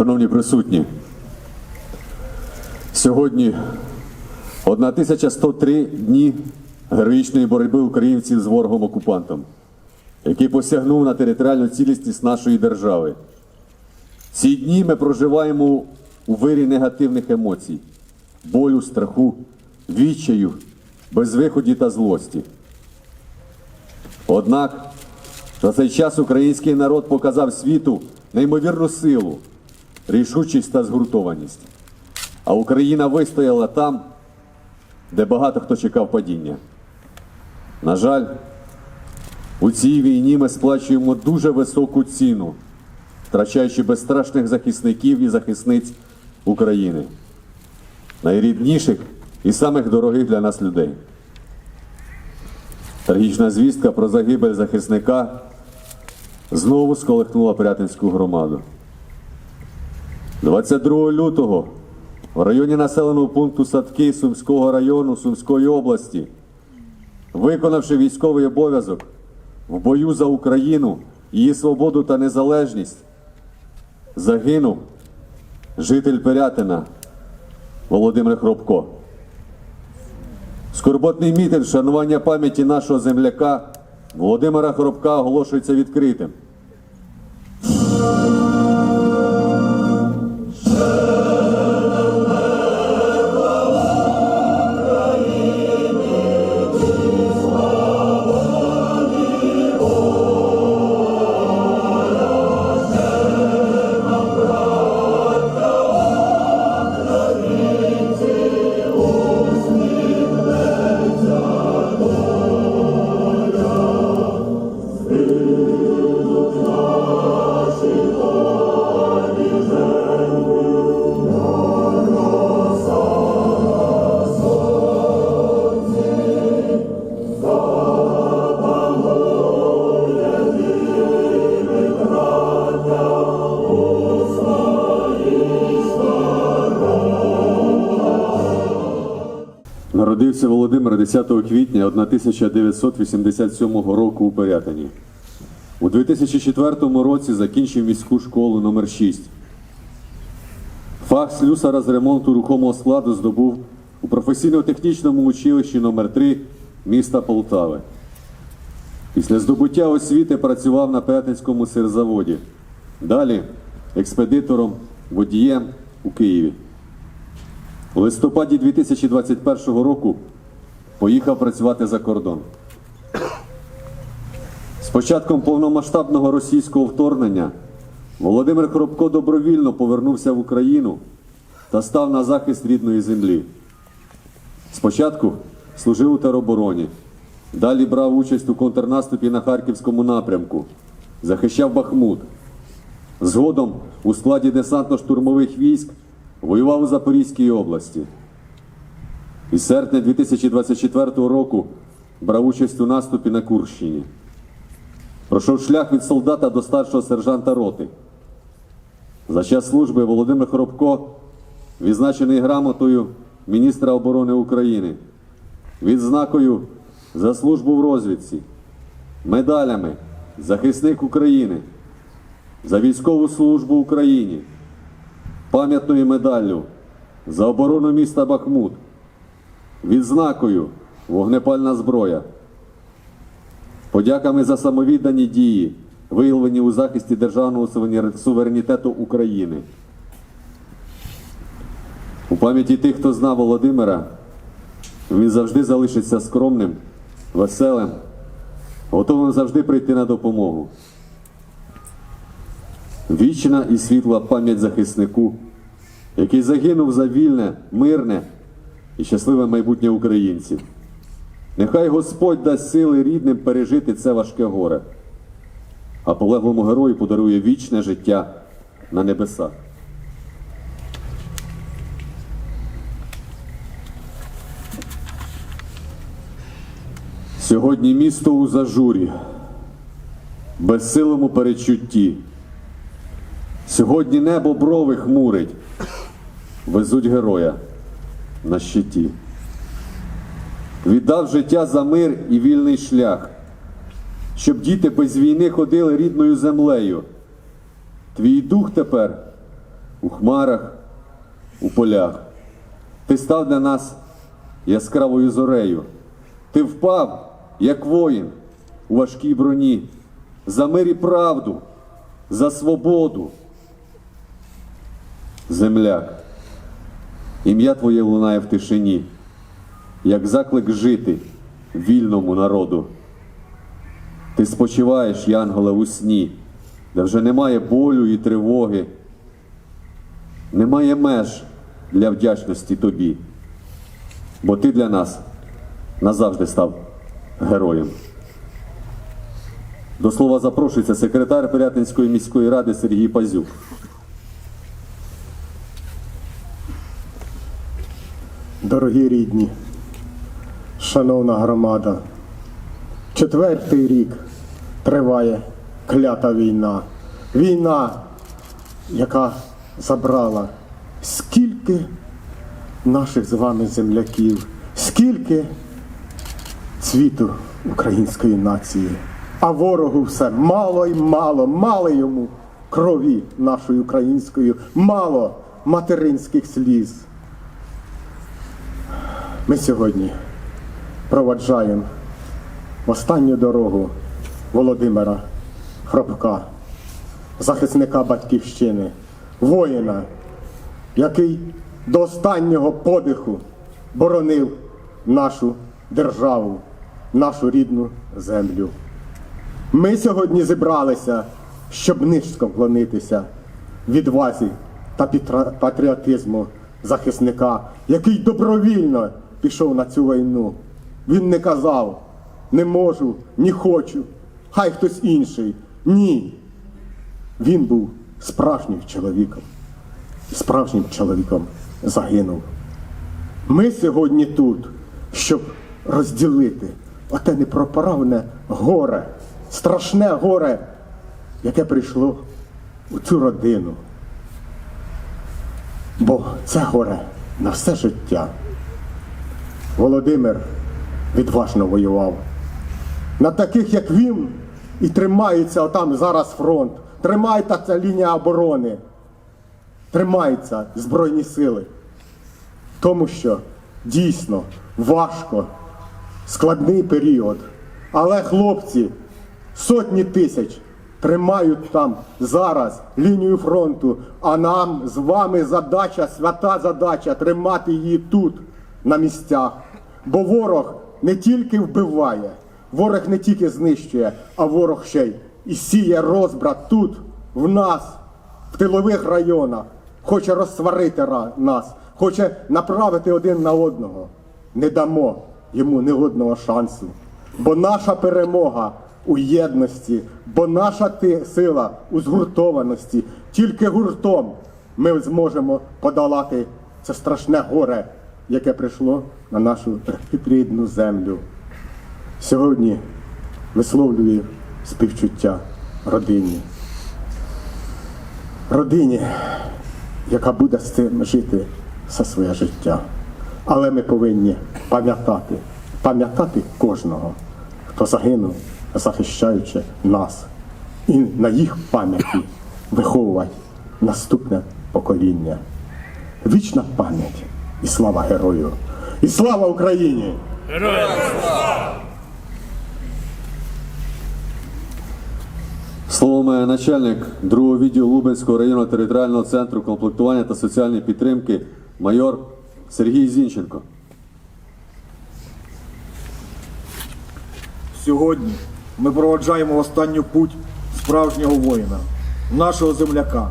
Шановні присутні, сьогодні 1103 дні героїчної боротьби українців з ворогом-окупантом, який посягнув на територіальну цілісність нашої держави. Ці дні ми проживаємо у вирі негативних емоцій, болю, страху, відчаю, безвиході та злості. Однак за цей час український народ показав світу неймовірну силу, рішучість та згуртованість. А Україна вистояла там, де багато хто чекав падіння. На жаль, у цій війні ми сплачуємо дуже високу ціну, втрачаючи безстрашних захисників і захисниць України, найрідніших і самих дорогих для нас людей. Трагічна звістка про загибель захисника знову сколихнула Пирятинську громаду. 22 лютого в районі населеного пункту Садки Сумського району Сумської області, виконавши військовий обов'язок в бою за Україну, її свободу та незалежність, загинув житель Пирятина Володимир Хробко. Скорботний мітинг вшанування пам'яті нашого земляка Володимира Хоробка оголошується відкритим. Народився Володимир 10 квітня 1987 року у Пирятині. У 2004 році закінчив міську школу номер 6 Фах слюсара з ремонту рухомого складу здобув у професійно-технічному училищі номер 3 міста Полтави. Після здобуття освіти працював на Пирятинському сирзаводі. Далі експедитором, водієм у Києві. У листопаді 2021 року поїхав працювати за кордон. З початком повномасштабного російського вторгнення Володимир Хробко добровільно повернувся в Україну та став на захист рідної землі. Спочатку служив у теробороні, далі брав участь у контрнаступі на Харківському напрямку, захищав Бахмут. Згодом у складі десантно-штурмових військ воював у Запорізькій області. Із серпня 2024 року брав участь у наступі на Курщині. Пройшов шлях від солдата до старшого сержанта роти. За час служби Володимир Хробко відзначений грамотою міністра оборони України, відзнакою за службу в розвідці, медалями Захисник України, за військову службу Україні пам'ятною медаллю за оборону міста Бахмут, відзнакою вогнепальна зброя, подяками за самовіддані дії, виявлені у захисті державного суверенітету України. У пам'яті тих, хто знав Володимира, він завжди залишиться скромним, веселим, готовим завжди прийти на допомогу. Вічна і світла пам'ять захиснику, який загинув за вільне, мирне і щасливе майбутнє українців. Нехай Господь дасть сили рідним пережити це важке горе, а полеглому герою подарує вічне життя на небесах. Сьогодні місто у зажурі, безсилому перечутті. Сьогодні небо брови хмурить, везуть героя на щиті. Віддав життя за мир і вільний шлях, щоб діти без війни ходили рідною землею. Твій дух тепер у хмарах, у полях. Ти став для нас яскравою зорею. Ти впав, як воїн у важкій броні, за мир і правду, за свободу. Земляк, ім'я Твоє лунає в тишині, як заклик жити вільному народу. Ти спочиваєш, Янголе, у сні, де вже немає болю і тривоги, немає меж для вдячності тобі, бо ти для нас назавжди став героєм. До слова запрошується секретар Пирятинської міської ради Сергій Пазюк. Дорогі рідні, шановна громада, четвертий рік триває клята війна. Війна, яка забрала скільки наших з вами земляків, скільки цвіту української нації. А ворогу все мало й мало, мало йому крові нашої української, мало материнських сліз. Ми сьогодні проваджаємо останню дорогу Володимира Хробка, захисника батьківщини, воїна, який до останнього подиху боронив нашу державу, нашу рідну землю. Ми сьогодні зібралися, щоб низько вклонитися відвазі та патріотизму захисника, який добровільно пішов на цю війну. Він не казав не можу, не хочу, хай хтось інший. Ні. Він був справжнім чоловіком. Справжнім чоловіком загинув. Ми сьогодні тут, щоб розділити оте непропоравне горе, страшне горе, яке прийшло у цю родину. Бо це горе на все життя. Володимир відважно воював. На таких, як він, і тримається отам зараз фронт, тримається ця лінія оборони, тримаються Збройні сили. Тому що дійсно важко, складний період. Але хлопці, сотні тисяч тримають там зараз лінію фронту, а нам з вами задача, свята задача тримати її тут, на місцях. Бо ворог не тільки вбиває, ворог не тільки знищує, а ворог ще й і сіє розбрат тут, в нас, в тилових районах, хоче розсварити нас, хоче направити один на одного. Не дамо йому ні одного шансу. Бо наша перемога у єдності, бо наша сила у згуртованості. Тільки гуртом ми зможемо подолати це страшне горе, яке прийшло на нашу рідну землю. Сьогодні висловлюю співчуття родині. Родині, яка буде з цим жити все своє життя. Але ми повинні пам'ятати, пам'ятати кожного, хто загинув, захищаючи нас, і на їх пам'яті виховувати наступне покоління. Вічна пам'ять і слава герою! І слава Україні! Слово має начальник другого відділу Лубенського районного територіального центру комплектування та соціальної підтримки майор Сергій Зінченко. Сьогодні ми проводжаємо останню путь справжнього воїна, нашого земляка,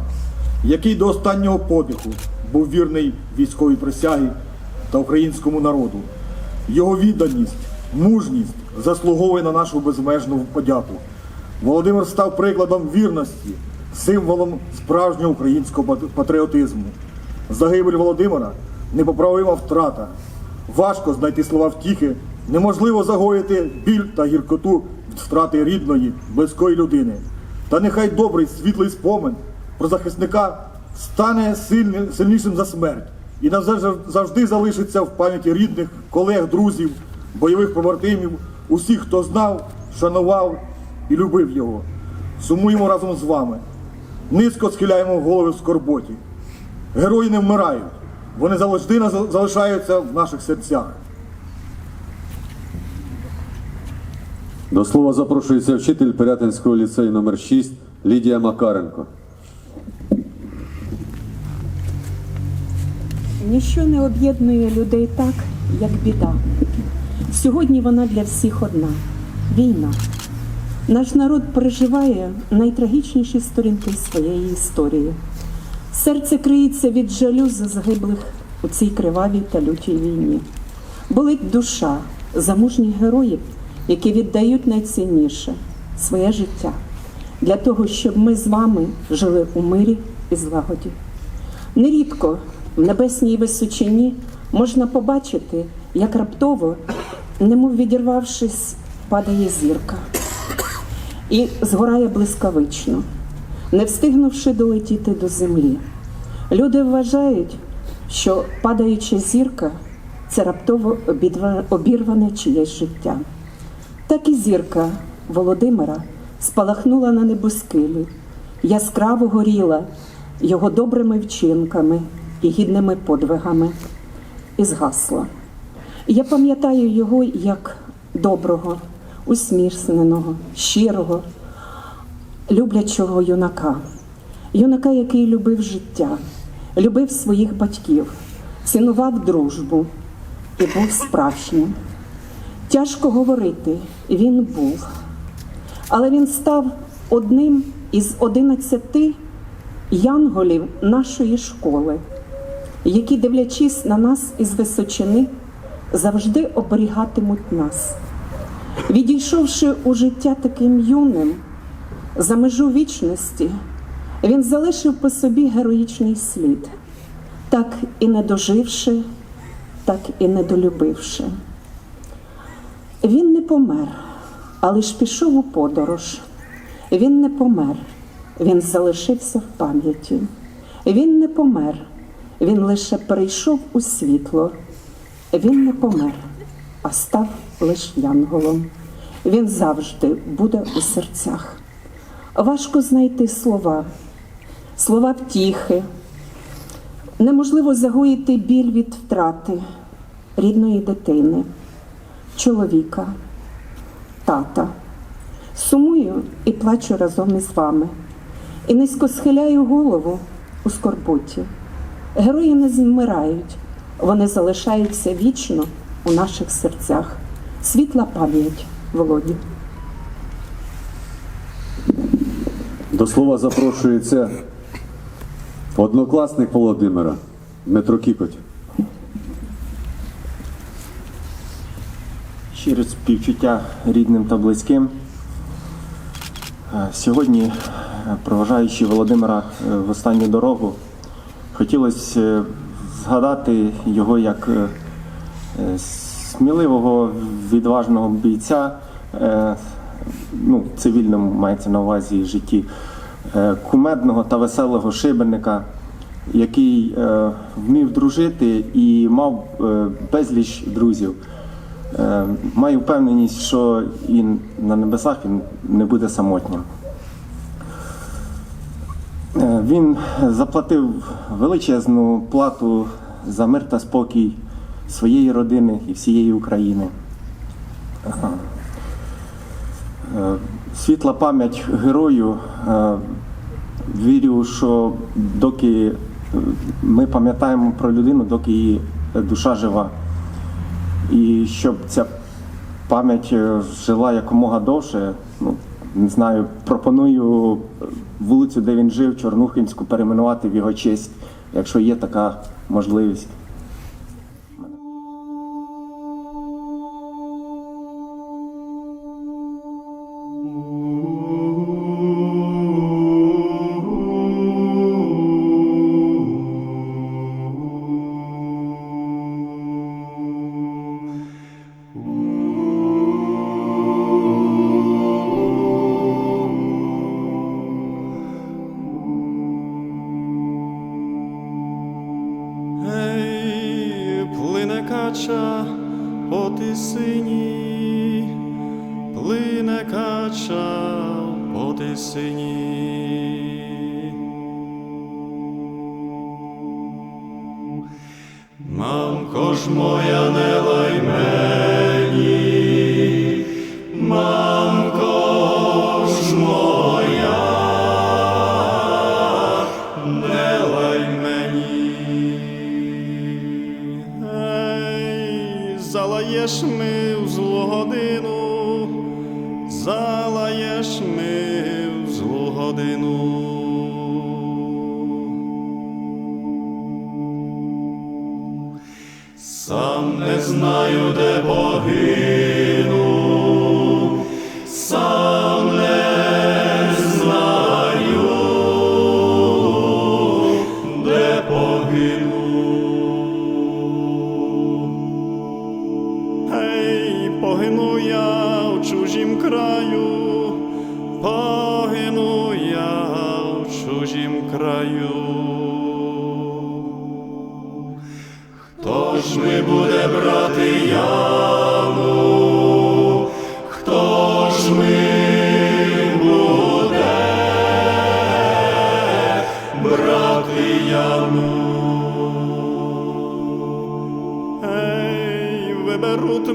який до останнього подиху був вірний військовій присягі та українському народу. Його відданість, мужність заслуговує на нашу безмежну подяку. Володимир став прикладом вірності, символом справжнього українського патріотизму. Загибель Володимира непоправима втрата. Важко знайти слова втіхи, неможливо загоїти біль та гіркоту від втрати рідної, близької людини. Та нехай добрий світлий спомин про захисника стане сильнішим за смерть і завжди залишиться в пам'яті рідних, колег, друзів, бойових побратимів, усіх, хто знав, шанував і любив його. Сумуємо разом з вами. Низько схиляємо голови в скорботі. Герої не вмирають. Вони завжди залишаються в наших серцях. До слова запрошується вчитель Пирятинського ліцею номер 6 Лідія Макаренко. Ніщо не об'єднує людей так, як біда. Сьогодні вона для всіх одна війна. Наш народ переживає найтрагічніші сторінки своєї історії. Серце криється від жалю за загиблих у цій кривавій та лютій війні. Болить душа за мужніх героїв, які віддають найцінніше своє життя для того, щоб ми з вами жили у мирі і злагоді. Нерідко в небесній височині можна побачити, як раптово, немов відірвавшись, падає зірка і згорає блискавично, не встигнувши долетіти до землі. Люди вважають, що падаюча зірка це раптово обірване чиєсь життя. Так і зірка Володимира спалахнула на небоскилі, яскраво горіла його добрими вчинками гідними подвигами, і згасла. Я пам'ятаю його як доброго, усміхненого, щирого, люблячого юнака, юнака, який любив життя, любив своїх батьків, цінував дружбу і був справжнім. Тяжко говорити, він був. Але він став одним із одинадцяти янголів нашої школи, які, дивлячись на нас із височини, завжди оберігатимуть нас. Відійшовши у життя таким юним, за межу вічності, він залишив по собі героїчний слід, так і не доживши, так і не долюбивши. Він не помер, а лиш пішов у подорож. Він не помер, він залишився в пам'яті. Він не помер, він лише перейшов у світло. Він не помер, а став лиш янголом. Він завжди буде у серцях. Важко знайти слова, слова втіхи. Неможливо загоїти біль від втрати рідної дитини, чоловіка, тата. Сумую і плачу разом із вами. І низько схиляю голову у скорботі. Герої не змирають, вони залишаються вічно у наших серцях. Світла пам'ять Володі. До слова запрошується однокласник Володимира Дмитро Кікоть. Щире співчуття рідним та близьким. Е, Сьогодні, е, проважаючи Володимира е, в останню дорогу, хотілося е, згадати його як е, е, сміливого, відважного бійця, ну, цивільному мається на увазі житті, кумедного та веселого шибеника, який вмів дружити і мав безліч друзів. Маю впевненість, що і на небесах він не буде самотнім. Е, Він заплатив величезну плату за мир та спокій своєї родини і всієї України. Е, Світла пам'ять герою. Е, Вірю, що доки ми пам'ятаємо про людину, доки її душа жива. І щоб ця пам'ять жила якомога довше, ну не знаю, пропоную вулицю, де він жив, Чорнухинську, перейменувати в його честь, якщо є така можливість.